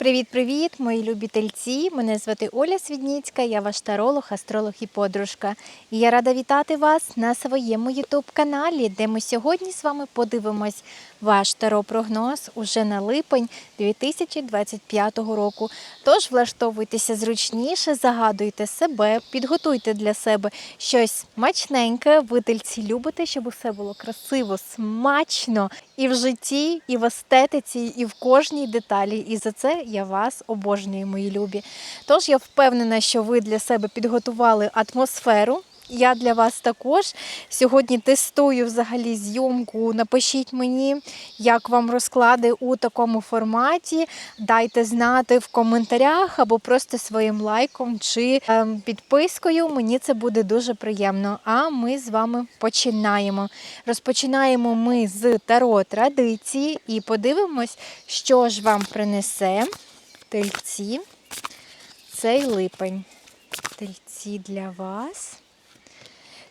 Привіт-привіт, мої любі тельці! Мене звати Оля Свідніцька, я ваш таролог, астролог і подружка. І я рада вітати вас на своєму ютуб-каналі, де ми сьогодні з вами подивимось ваш таро-прогноз уже на липень 2025 року. Тож влаштовуйтеся зручніше, загадуйте себе, підготуйте для себе щось смачненьке. Ви тельці любите, щоб усе було красиво, смачно і в житті, і в естетиці, і в кожній деталі. І за це я вас обожнюю, мої любі. Тож я впевнена, що ви для себе підготували атмосферу. Я для вас також сьогодні тестую взагалі зйомку. Напишіть мені, як вам розклади у такому форматі. Дайте знати в коментарях або просто своїм лайком чи ем, підпискою. Мені це буде дуже приємно. А ми з вами починаємо. Розпочинаємо ми з таро традиції і подивимось, що ж вам принесе тельці цей липень. Тельці для вас.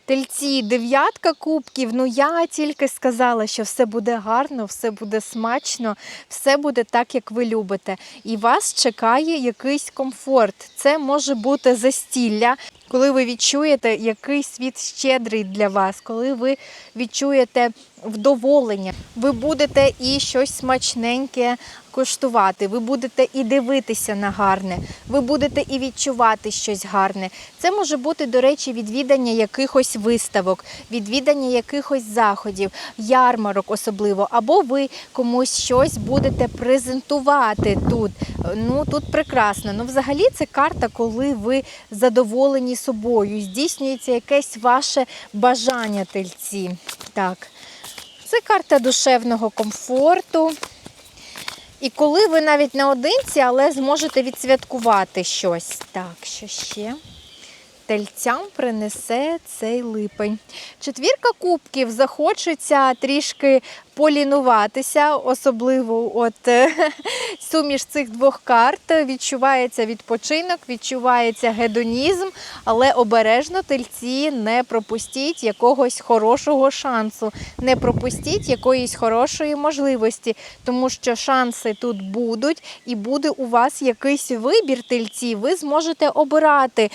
Тельці, дев'ятка кубків. Ну я тільки сказала, що все буде гарно, все буде смачно, все буде так, як ви любите. І вас чекає якийсь комфорт. Це може бути застілля, коли ви відчуєте, який світ щедрий для вас, коли ви відчуєте вдоволення, ви будете і щось смачненьке коштувати, ви будете і дивитися на гарне, ви будете і відчувати щось гарне. Це може бути, до речі, відвідання якихось виставок, відвідання якихось заходів, ярмарок особливо, або ви комусь щось будете презентувати тут. Ну тут прекрасно. Ну, взагалі, це карта, коли ви задоволені собою, здійснюється якесь ваше бажання тельці. Так. Це карта душевного комфорту. І коли ви навіть наодинці, але зможете відсвяткувати щось. Так, що ще? Тельцям принесе цей липень. Четвірка кубків захочеться трішки полінуватися, особливо от е, суміш цих двох карт. Відчувається відпочинок, відчувається гедонізм, але обережно тельці не пропустіть якогось хорошого шансу, не пропустіть якоїсь хорошої можливості, тому що шанси тут будуть, і буде у вас якийсь вибір тельці. Ви зможете обирати,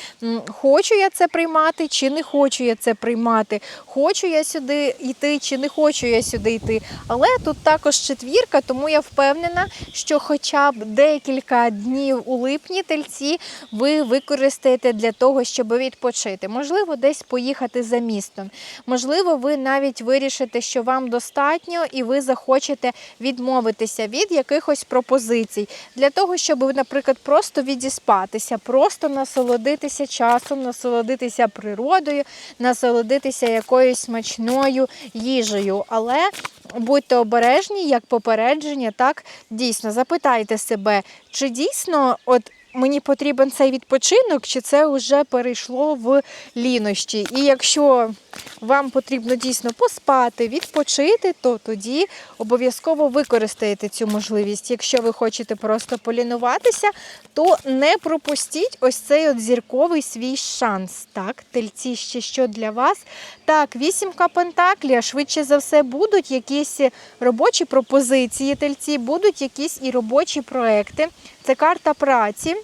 хочу я це приймати, чи не хочу я це приймати, хочу я сюди йти, чи не хочу я сюди йти. Але тут також четвірка, тому я впевнена, що хоча б декілька днів у липні тельці ви використаєте для того, щоб відпочити. Можливо, десь поїхати за містом. Можливо, ви навіть вирішите, що вам достатньо, і ви захочете відмовитися від якихось пропозицій для того, щоб, наприклад, просто відіспатися, просто насолодитися часом, насолодитися природою, насолодитися якоюсь смачною їжею. Але будьте обережні, як попередження, так дійсно запитайте себе, чи дійсно от. Мені потрібен цей відпочинок, чи це вже перейшло в лінощі. І якщо вам потрібно дійсно поспати, відпочити, то тоді обов'язково використаєте цю можливість. Якщо ви хочете просто полінуватися, то не пропустіть ось цей от зірковий свій шанс. Так, тельці ще що для вас. Так, вісімка пентаклі, а швидше за все будуть якісь робочі пропозиції тельці, будуть якісь і робочі проекти. Це карта праці.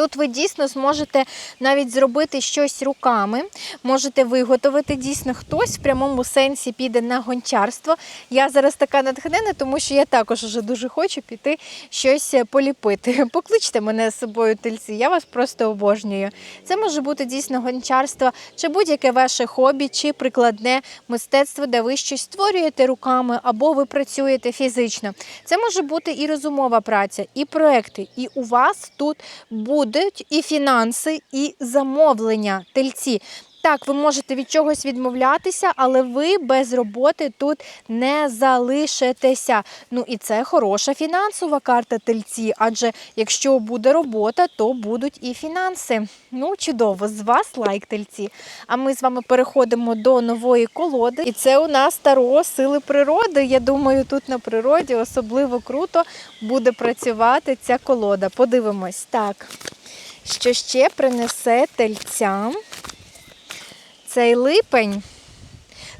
Тут ви дійсно зможете навіть зробити щось руками, можете виготовити дійсно хтось в прямому сенсі піде на гончарство. Я зараз така натхнена, тому що я також вже дуже хочу піти щось поліпити. Покличте мене з собою тельці, я вас просто обожнюю. Це може бути дійсно гончарство, чи будь-яке ваше хобі, чи прикладне мистецтво, де ви щось створюєте руками або ви працюєте фізично. Це може бути і розумова праця, і проекти. І у вас тут буде будуть і фінанси, і замовлення тельці. Так, ви можете від чогось відмовлятися, але ви без роботи тут не залишитеся. Ну і це хороша фінансова карта тельці, адже якщо буде робота, то будуть і фінанси. Ну, чудово, з вас лайк тельці. А ми з вами переходимо до нової колоди. І це у нас таро сили природи. Я думаю, тут на природі особливо круто буде працювати ця колода. Подивимось. Так, що ще принесе тельцям? Цей липень.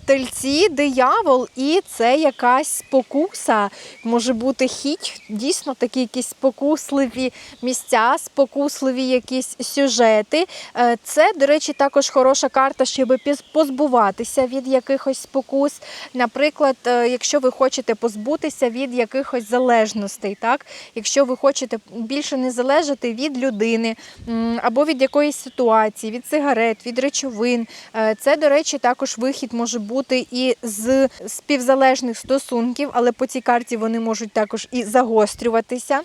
Тельці, диявол, і це якась спокуса. Може бути хіть, дійсно такі якісь спокусливі місця, спокусливі якісь сюжети. Е, Це, до речі, також хороша карта, щоб позбуватися від якихось спокус. Наприклад, е, якщо ви хочете позбутися від якихось залежностей, так? якщо ви хочете більше не залежати від людини або від якоїсь ситуації, від сигарет, від речовин. Е, Це, до речі, також вихід може бути і з співзалежних стосунків, але по цій карті вони можуть також і загострюватися.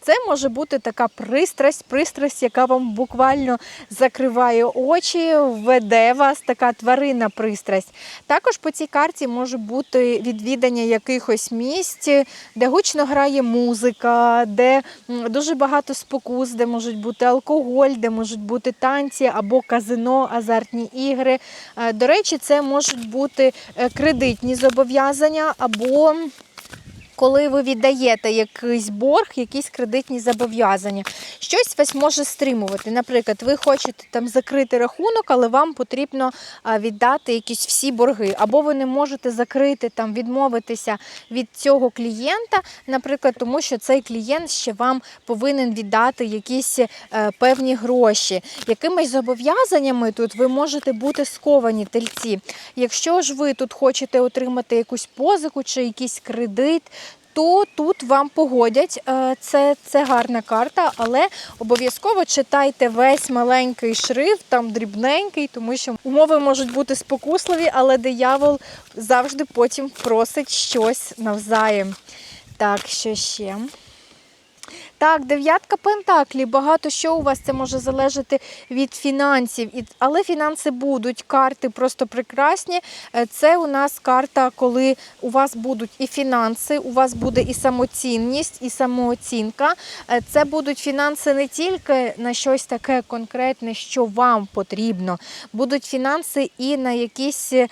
Це може бути така пристрасть, пристрасть, яка вам буквально закриває очі, веде вас, така тваринна пристрасть. Також по цій карті може бути відвідання якихось місць, де гучно грає музика, де дуже багато спокус, де можуть бути алкоголь, де можуть бути танці або казино, азартні ігри. Е, До речі, це можуть бути е, кредитні зобов'язання або коли ви віддаєте якийсь борг, якісь кредитні зобов'язання. Щось вас може стримувати. Наприклад, ви хочете там закрити рахунок, але вам потрібно віддати якісь всі борги, або ви не можете закрити там, відмовитися від цього клієнта, наприклад, тому що цей клієнт ще вам повинен віддати якісь е, певні гроші. Якимись зобов'язаннями тут ви можете бути сковані тельці. Якщо ж ви тут хочете отримати якусь позику чи якийсь кредит, то тут вам погодять. Е, Це, це гарна карта, але обов'язково читайте весь маленький шрифт, там дрібненький, тому що умови можуть бути спокусливі, але диявол завжди потім просить щось навзаєм. Так, що ще? Так, дев'ятка пентаклів. Багато що у вас це може залежати від фінансів, але фінанси будуть. Карти просто прекрасні. Е, Це у нас карта, коли у вас будуть і фінанси, у вас буде і самоцінність, і самооцінка. Е, Це будуть фінанси не тільки на щось таке конкретне, що вам потрібно. Будуть фінанси і на якісь е,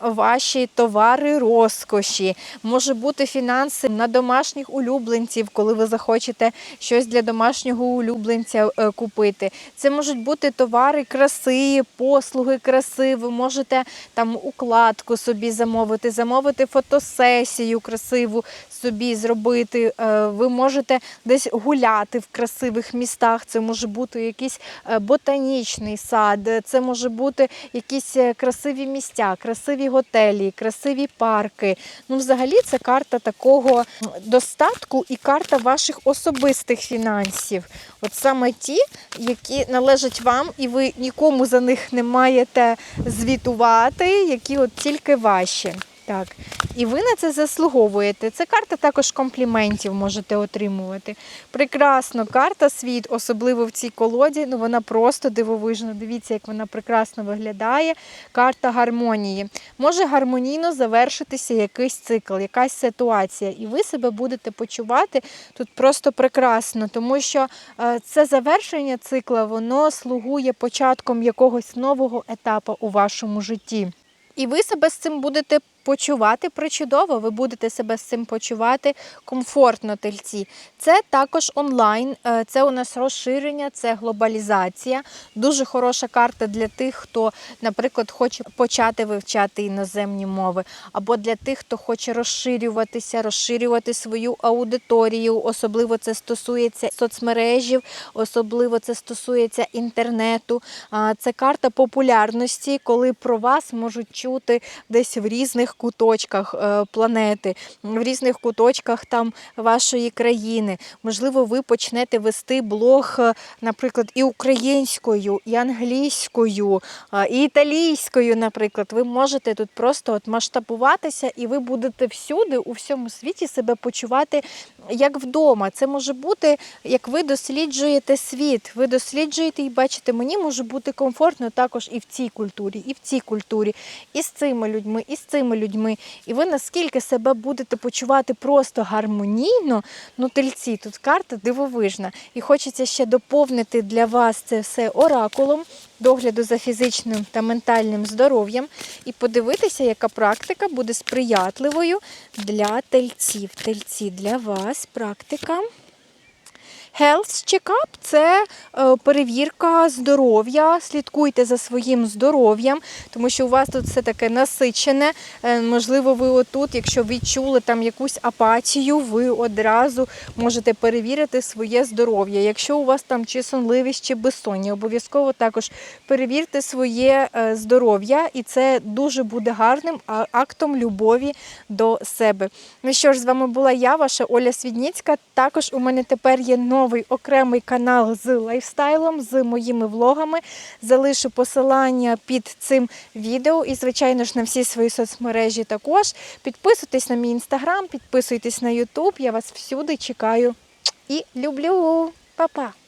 ваші товари розкоші. Може бути фінанси на домашніх улюбленців, коли ви захочете щось для домашнього улюбленця е, купити. Це можуть бути товари краси, послуги краси. Ви можете там укладку собі замовити, замовити фотосесію красиву собі зробити. Е, Ви можете десь гуляти в красивих містах. Це може бути якийсь е, ботанічний сад, це може бути якісь е, красиві місця, красиві готелі, красиві парки. Ну, взагалі, це карта такого достатку і карта ваших особистих фінансів. От саме ті, які належать вам, і ви нікому за них не маєте звітувати, які от тільки ваші. Так, і ви на це заслуговуєте. Це карта також компліментів можете отримувати. Прекрасно, карта світ, особливо в цій колоді. Ну вона просто дивовижна. Дивіться, як вона прекрасно виглядає. Карта гармонії. Може гармонійно завершитися якийсь цикл, якась ситуація, і ви себе будете почувати тут просто прекрасно, тому що е, це завершення цикла, воно слугує початком якогось нового етапу у вашому житті. І ви себе з цим будете почувати причудово, ви будете себе з цим почувати комфортно тельці. Це також онлайн, е, це у нас розширення, це глобалізація. Дуже хороша карта для тих, хто, наприклад, хоче почати вивчати іноземні мови, або для тих, хто хоче розширюватися, розширювати свою аудиторію. Особливо це стосується соцмережів, особливо це стосується інтернету. Це карта популярності, коли про вас можуть чути десь в різних куточках е, планети, в різних куточках там вашої країни. Можливо, ви почнете вести блог, е, наприклад, і українською, і англійською, і італійською, наприклад. Ви можете тут просто от масштабуватися, і ви будете всюди, у всьому світі себе почувати як вдома. Це може бути, як ви досліджуєте світ. Ви досліджуєте і бачите, мені може бути комфортно також і в цій культурі, і в цій культурі, і з цими людьми, і з цими людьми. І ви наскільки себе будете почувати просто гармонійно, ну тельці, тут карта дивовижна. І хочеться ще доповнити для вас це все оракулом. Догляду за фізичним та ментальним здоров'ям і подивитися, яка практика буде сприятливою для тельців. Тельці для вас практика Health Checkup – це е, перевірка здоров'я. Слідкуйте за своїм здоров'ям, тому що у вас тут все таке насичене. Е, Можливо, ви отут, якщо відчули там якусь апатію, ви одразу можете перевірити своє здоров'я. Якщо у вас там чи сонливість, чи безсоння, обов'язково також перевірте своє е, здоров'я, і це дуже буде гарним актом любові до себе. Ну що ж, з вами була я, ваша Оля Свідніцька. Також у мене тепер є новий окремий канал з лайфстайлом, з моїми влогами. Залишу посилання під цим відео і, звичайно ж, на всі свої соцмережі також. Підписуйтесь на мій інстаграм, підписуйтесь на Ютуб. Я вас всюди чекаю і люблю. Па-па!